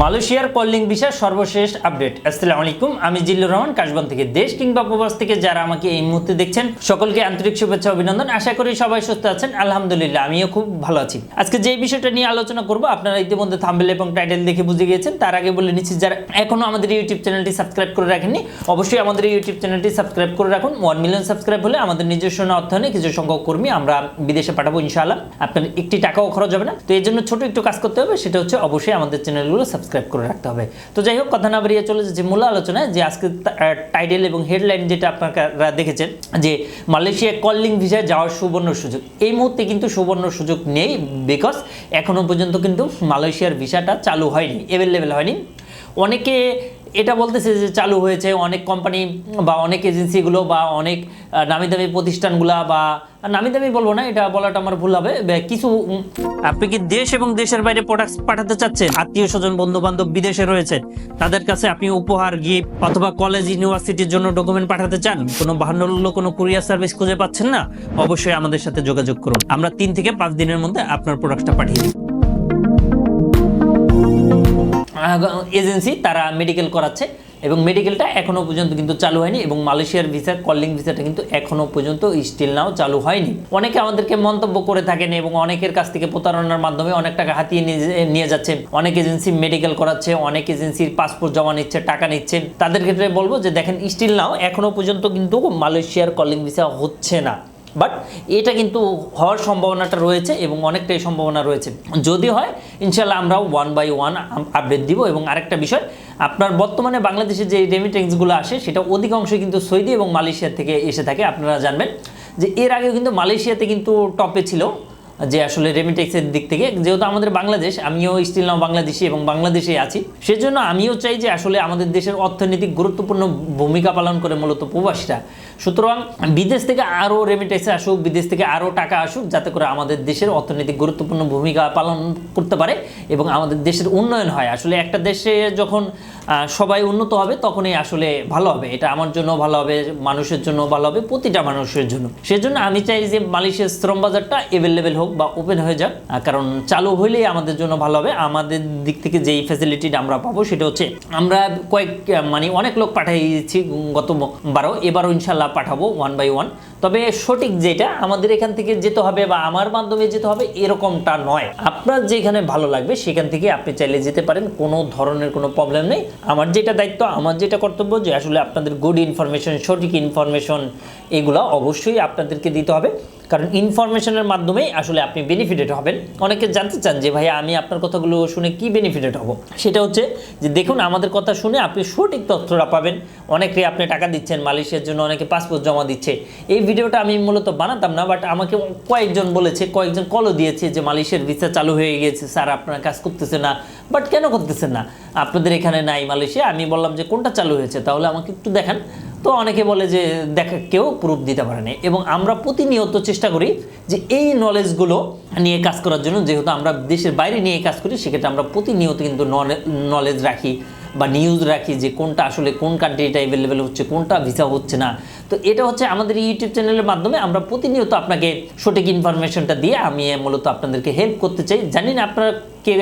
মালয়েশিয়ার কলিং বিষয় সর্বশেষ আপডেট। আসসালামু আলাইকুম, আমি জিল্লুর রহমান, কাশবন থেকে দেশ কিংবা প্রবাস থেকে যারা আমাকে এই মুহূর্তে দেখছেন, সকলকে আন্তরিক শুভেচ্ছা, অভিনন্দন। আশা করি সবাই সুস্থ আছেন, আলহামদুলিল্লাহ, আমিও খুব ভালো আছি। আজকে যে বিষয়টা নিয়ে আলোচনা করব, আপনারা ইতিমধ্যে থাম্বেল এবং টাইটেল দেখে বুঝে গিয়েছেন, তার আগে বলে নিচ্ছি, যারা এখনও আমাদের ইউটিউব চ্যানেলটি সাবস্ক্রাইব করে রাখেননি, অবশ্যই আমাদের ইউটিউব চ্যানেলটি সাবস্ক্রাইব করে রাখুন। ওয়ান মিলিয়ন সাবস্ক্রাইব হলে আমাদের নিজস্ব অর্থায়নে কিছু সংখ্যক কর্মী আমরা বিদেশে পাঠাবো, ইনশাআল্লাহ। আপনার একটি টাকাও খরচ হবে না। তো এর জন্য ছোট একটু কাজ করতে হবে, সেটা হচ্ছে অবশ্যই আমাদের চ্যানেলগুলো সাবস্ক্রাইব করে রাখতে হবে। তো যাই হোক, কথা না বাড়িয়ে চলে যে মূল আলোচনায় যে আজকে টাইটেল এবং হেডলাইন যেটা আপনারা দেখেছেন, যে মালয়েশিয়া কলিং ভিসায় যাওয়ার সুবর্ণ সুযোগ। এই মুহূর্তে কিন্তু সুবর্ণ সুযোগ নেই বিকজ এখনও পর্যন্ত কিন্তু মালয়েশিয়ার ভিসাটা চালু হয়নি অ্যাভেলেবেল হয়নি। অনেকে এটা বলতেছে যে চালু হয়েছে অনেক কোম্পানি বা অনেক এজেন্সিগুলো বা অনেক নামি দামি প্রতিষ্ঠানগুলা বা নামি দামি বলব না, এটা বলাটা আমার ভুল হবে। কিছু আপনি কি দেশ এবং দেশের বাইরে প্রোডাক্ট পাঠাতে চাচ্ছেন? আত্মীয় স্বজন বন্ধু বান্ধব বিদেশে রয়েছে তাদের কাছে আপনি উপহার গিফট অথবা কলেজ ইউনিভার্সিটির জন্য ডকুমেন্ট পাঠাতে চান? কোনো বাহান্ন কোনো কুরিয়ার সার্ভিস খুঁজে পাচ্ছেন না? অবশ্যই আমাদের সাথে যোগাযোগ করুন। আমরা তিন থেকে পাঁচ দিনের মধ্যে আপনার প্রোডাক্টটা পাঠিয়ে দিই। এজেন্সি তারা মেডিকেল করাচ্ছে এবং মেডিকেলটা এখনও পর্যন্ত কিন্তু চালু হয়নি এবং মালয়েশিয়ার ভিসা কলিং ভিসাটা কিন্তু এখনও পর্যন্ত স্টিল নাও চালু হয়নি। অনেকে আমাদেরকে মন্তব্য করে থাকেন এবং অনেকের কাছ থেকে প্রতারণার মাধ্যমে অনেক টাকা হাতিয়ে নিয়ে- যাচ্ছে অনেক এজেন্সি মেডিকেল করাচ্ছে, অনেক এজেন্সির পাসপোর্ট জমা নিচ্ছে, টাকা নিচ্ছে। তাদের ক্ষেত্রে বলব যে, দেখেন স্টিল নাও এখনও পর্যন্ত কিন্তু মালয়েশিয়ার কলিং ভিসা হচ্ছে না। বাট এটা কিন্তু হওয়ার সম্ভাবনাটা রয়েছে এবং অনেকটাই সম্ভাবনা রয়েছে। যদি হয় ইনশাল্লাহ আমরা ওয়ান বাই ওয়ান আপডেট দিব এবং আরেকটা বিষয়, আপনার বর্তমানে বাংলাদেশে যে রেমিটেন্সগুলো আসে, সেটা অধিকাংশই কিন্তু সৌদি এবং মালয়েশিয়া থেকে এসে থাকে। আপনারা জানবেন যে এর আগেও কিন্তু মালয়েশিয়াতে কিন্তু টপে ছিল যে আসলে রেমিটেক্সের দিক থেকে। যেহেতু আমাদের বাংলাদেশ, আমিও স্টিল নাও বাংলাদেশি এবং বাংলাদেশে আছি। সেজন্য আমিও চাই যে আসলে আমাদের দেশের অর্থনৈতিক গুরুত্বপূর্ণ ভূমিকা পালন করে মূলত প্রবাসীরা। সুতরাং বিদেশ থেকে আরও রেমিটেক্সে আসুক, বিদেশ থেকে আরও টাকা আসুক, যাতে করে আমাদের দেশের অর্থনৈতিক গুরুত্বপূর্ণ ভূমিকা পালন করতে পারে এবং আমাদের দেশের উন্নয়ন হয়। আসলে একটা দেশে যখন সবাই উন্নত হবে, তখনই আসলে ভালো হবে। এটা আমার জন্য ভালো হবে, মানুষের জন্য ভালো হবে, প্রতিটা মানুষের জন্য। সেজন্য আমি চাই যে মালয়েশিয়ার শ্রম বাজারটা অ্যাভেলেবেল হোক বা ওপেন হয়ে যাক কারণ চালু হলেই আমাদের জন্য ভালো হবে। আমাদের দিক থেকে যেই ফ্যাসিলিটিটা আমরা পাবো সেটা হচ্ছে, আমরা কয়েক মানে অনেক লোক পাঠিয়েছি গত বারো, এবারও ইনশাল্লাহ পাঠাবো ওয়ান বাই ওয়ান তবে সঠিক যেটা, আমাদের এখান থেকে যেতে হবে বা আমার মাধ্যমে যেতে হবে এরকমটা নয়। আপনার যেখানে ভালো লাগবে, সেখান থেকে আপনি চাইলে যেতে পারেন, কোনো ধরনের কোনো প্রবলেম নেই। আমার যেটা দায়িত্ব, আমার যেটা কর্তব্য যে আসলে আপনাদের গুড ইনফরমেশন সঠিক ইনফরমেশন এগুলো অবশ্যই আপনাদেরকে দিতে হবে। কারণ ইনফরমেশনের মাধ্যমেই আসলে আপনি বেনিফিটেড হবেন। অনেকে জানতে চান যে ভাই আমি আপনার কথাগুলো শুনে কি বেনিফিটেড হব? সেটা হচ্ছে যে, দেখুন, আমাদের কথা শুনে আপনি সঠিক তথ্যটা পাবেন। অনেকে আপনি টাকা দিচ্ছেন মালয়েশিয়ার জন্য, অনেকে পাসপোর্ট জমা দিচ্ছে। এই ভিডিওটা আমি মূলত বানাতাম না বাট আমাকে কয়েকজন বলেছে, কয়েকজন কলও দিয়েছে যে, মালয়েশিয়ার ভিসা চালু হয়ে গিয়েছে, স্যার, আপনারা কাজ করতেছে না। বাট কেন করতেছেন না? আপনাদের এখানে নাই মালয়েশিয়া, আমি বললাম যে কোনটা চালু হয়েছে তাহলে আমাকে একটু দেখান। তো অনেকে বলে যে দেখা, কেউ প্রুফ দিতে পারে না এবং আমরা প্রতিনিয়ত চেষ্টা করি যে এই নলেজগুলো নিয়ে কাজ করার জন্য, যেহেতু আমরা দেশের বাইরে নিয়ে কাজ করি, সেক্ষেত্রে আমরা প্রতিনিয়ত কিন্তু নলেজ রাখি। বা নিউজ রাখি যে কোনটা আসলে কোন কান্ট্রিটা অ্যাভেলেবেল হচ্ছে, কোনটা ভিসা হচ্ছে না। তো এটা হচ্ছে আমাদের ইউটিউব চ্যানেলের মাধ্যমে আমরা প্রতিনিয়ত আপনাকে সঠিক ইনফরমেশনটা দিয়ে আমি মূলত আপনাদেরকে হেল্প করতে চাই। জানি না আপনারা কে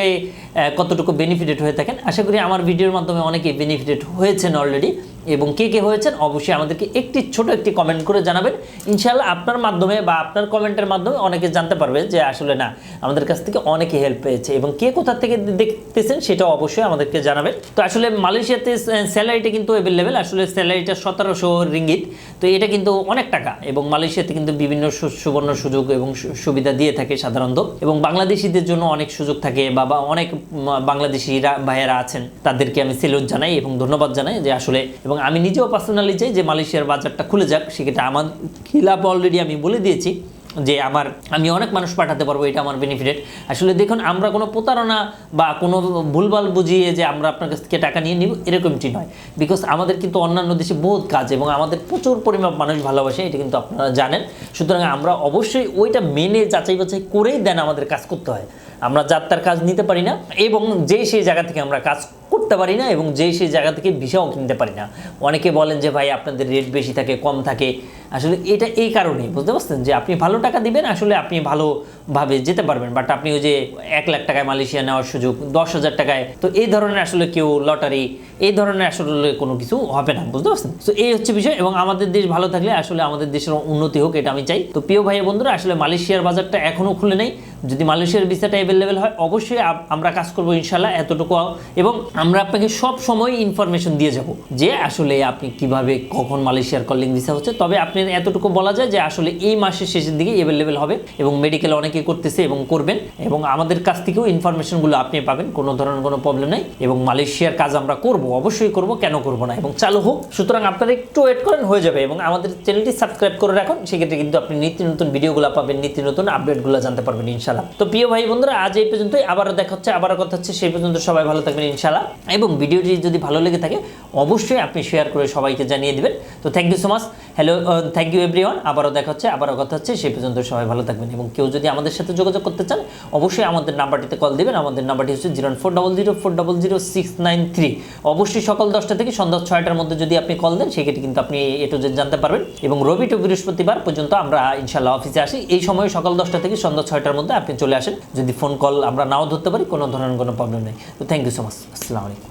কতটুকু বেনিফিটেড হয়ে থাকেন। আশা করি আমার ভিডিওর মাধ্যমে অনেকে বেনিফিটেড হয়েছেন অলরেডি এবং কে কে হয়েছেন, অবশ্যই আমাদেরকে একটি ছোট একটি কমেন্ট করে জানাবেন। ইনশাল্লাহ আপনার মাধ্যমে বা আপনার কমেন্টের মাধ্যমে অনেকে জানতে পারবে যে আসলে না, আমাদের কাছ থেকে অনেকে হেল্প পেয়েছে এবং কে কোথা থেকে দেখতেছেন সেটা অবশ্যই আমাদেরকে জানাবেন। তো আসলে মালয়েশিয়াতে স্যালারিটা কিন্তু অ্যাভেলেবেল আসলে স্যালারিটা সতেরোশো রিঙ্গিত। তো এটা কিন্তু অনেক টাকা এবং মালয়েশিয়াতে কিন্তু বিভিন্ন সুবর্ণ সুযোগ এবং সুবিধা দিয়ে থাকে সাধারণত। এবং বাংলাদেশিদের জন্য অনেক সুযোগ থাকে বা অনেক বাংলাদেশিরা ভাইয়েরা আছেন, তাদেরকে আমি সেলুট জানাই এবং ধন্যবাদ জানাই যে আসলে, এবং আমি নিজেও পার্সোনালি চাই যে মালয়েশিয়ার বাজারটা খুলে যাক, সেক্ষেত্রে আমার খিলাপ অলরেডি আমি বলে দিয়েছি যে আমার, আমি অনেক মানুষ পাঠাতে পারব, এটা আমার বেনিফিটেড আসলে দেখুন, আমরা কোনো প্রতারণা বা কোনো ভুলভাল বুঝিয়ে যে আমরা আপনার কাছ থেকে টাকা নিয়ে নিব, এরকমটি নয়। বিকজ আমাদের কিন্তু অন্যান্য দেশে বহুত কাজ এবং আমাদের প্রচুর পরিমাণ মানুষ ভালোবাসে, এটা কিন্তু আপনারা জানেন। সুতরাং আমরা অবশ্যই ওইটা মেনে যাচাই বাছাই করেই দেন আমাদের কাজ করতে হয়। আমরা যাত্রার কাজ নিতে পারি না এবং যেই সেই জায়গা থেকে আমরা কাজ করতে পারি না এবং যেই সেই জায়গা থেকে ভিসাও কিনতে পারি না। অনেকে বলেন যে, ভাই, আপনাদের রেট বেশি থাকে, কম থাকে। আসলে এটা এই কারণেই, বুঝতে পারছেন? যে আপনি ভালো টাকা দিবেন, আসলে আপনি ভালোভাবে যেতে পারবেন। বাট আপনি ওই যে এক লাখ টাকায় মালয়েশিয়া নেওয়ার সুযোগ, দশ হাজার টাকায়, তো এই ধরনের আসলে কেউ লটারি, এই ধরনের আসলে কোনো কিছু হবে না, বুঝতে পারছেন? তো এই হচ্ছে বিষয় এবং আমাদের দেশ ভালো থাকলে আসলে আমাদের দেশের উন্নতি হোক, এটা আমি চাই। তো প্রিয় ভাই বন্ধুরা, আসলে মালয়েশিয়ার বাজারটা এখনও খুলে নেই। যদি মালয়েশিয়ার ভিসাটা অ্যাভেলেবেল হয়, অবশ্যই আমরা কাজ করব ইনশাল্লাহ এতটুকু। এবং আমরা আপনাকে সব সময় ইনফরমেশন দিয়ে যাব যে আসলে আপনি কীভাবে কখন মালয়েশিয়ার কলিং ভিসা হচ্ছে। তবে আপনি এতটুকু বলা যায় যে আসলে এই মাসের শেষের দিকে অ্যাভেলেবেল হবে এবং মেডিকেল অনেকে করতেছে এবং করবেন। এবং আমাদের কাছ থেকেও ইনফরমেশনগুলো আপনি পাবেন, কোনো ধরনের কোনো প্রবলেম নেই। এবং মালয়েশিয়ার কাজ আমরা করব, অবশ্যই করব, কেন করব না। এবং চালু হোক, সুতরাং আপনারা একটু ওয়েট করেন, হয়ে যাবে। এবং আমাদের চ্যানেলটি সাবস্ক্রাইব করে রাখুন, সেক্ষেত্রে কিন্তু আপনি নিত্য নতুন ভিডিওগুলো পাবেন, নিত্য নতুন আপডেটগুলো জানতে পারবেন ইনশাল্লাহ তো প্রিয় ভাই বন্ধুরা, আজ এই পর্যন্তই। আবারও দেখা হচ্ছে, আবারও কথা হচ্ছে। সেই পর্যন্ত সবাই ভালো থাকবেন ইনশাল্লাহ এবং ভিডিওটি যদি ভালো লেগে থাকে, অবশ্যই আপনি শেয়ার করে সবাইকে জানিয়ে দেবেন। তো thank you so much hello thank you everyone আবারও দেখা হচ্ছে, আবারও কথা হচ্ছে। সেই পর্যন্ত সবাই ভালো থাকবেন। এবং কেউ যদি আমাদের সাথে যোগাযোগ করতে চান, অবশ্যই আমাদের নাম্বারটিতে কল দিবেন। আমাদের নাম্বারটি হচ্ছে zero four double zero four double zero six nine three অবশ্যই সকাল দশটা থেকে সন্ধ্যা ছয়টার মধ্যে যদি আপনি কল দেন, সেক্ষেত্রে কিন্তু আপনি এ টু জেড জানতে পারবেন। এবং রবি টু বৃহস্পতিবার পর্যন্ত আমরা ইনশাল্লাহ অফিসে আসি। এই সময় সকাল দশটা থেকে সন্ধ্যা ছয়টার মধ্যে আপনি চলে আসেন। যদি ফোন কল আমরা নাও ধরতে পারি, কোনো ধরনের কোনো প্রবলেম নেই। তো থ্যাংক ইউ সো মাচ আসসালামু আলাইকুম।